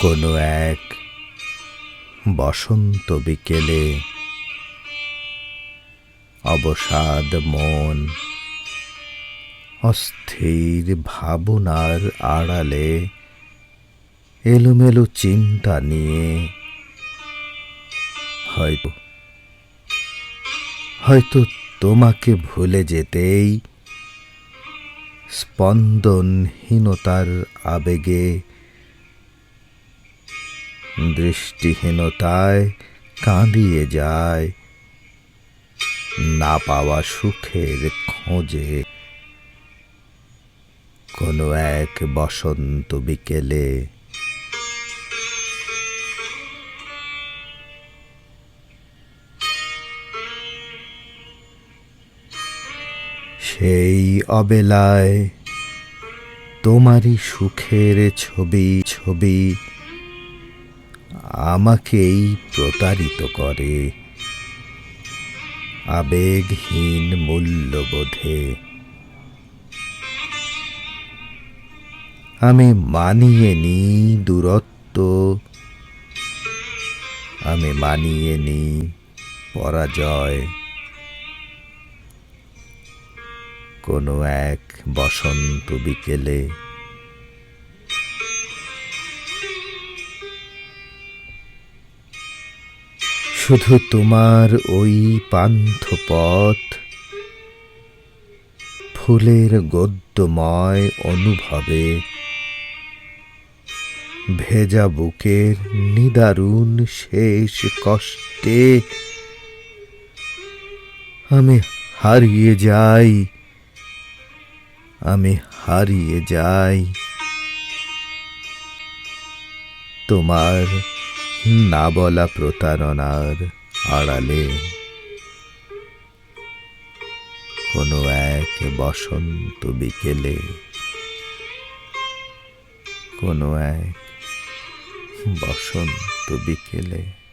কোনো এক বসন্ত বিকেলে অবসাদ মন অস্থির ভাবনার আড়ালে এলোমেলো চিন্তা নিয়ে হয়তো হয়তো তোমাকে ভুলে যেতেই স্পন্দনহীনতার আবেগে দৃষ্টিহীনতায় কাঁদিয়ে যায়। না পাওয়া সুখের খোঁজে। কোনো এক বসন্ত বিকেলে সেই অবেলায় তোমারই সুখের ছবি ছবি আমাকেই প্রতারিত করে। আবেগহীন মূল্যবোধে। আমি মানিয়ে নি দূরত্ব। আমি মানিয়ে নি পরাজয়। কোনো এক বসন্ত বিকেলে শুধু তোমার ওই পান্থ পথ ফুলের গদ্যময় অনুভবে। ভেজা বুকের নিদারুণ শেষ কষ্টে আমি হারিয়ে যাই। আমি হারিয়ে যাই। তোমার না বলা প্রতারণার আড়ালে। কোনো এক বসন্ত বিকেলে কোনো এক বসন্ত বিকেলে।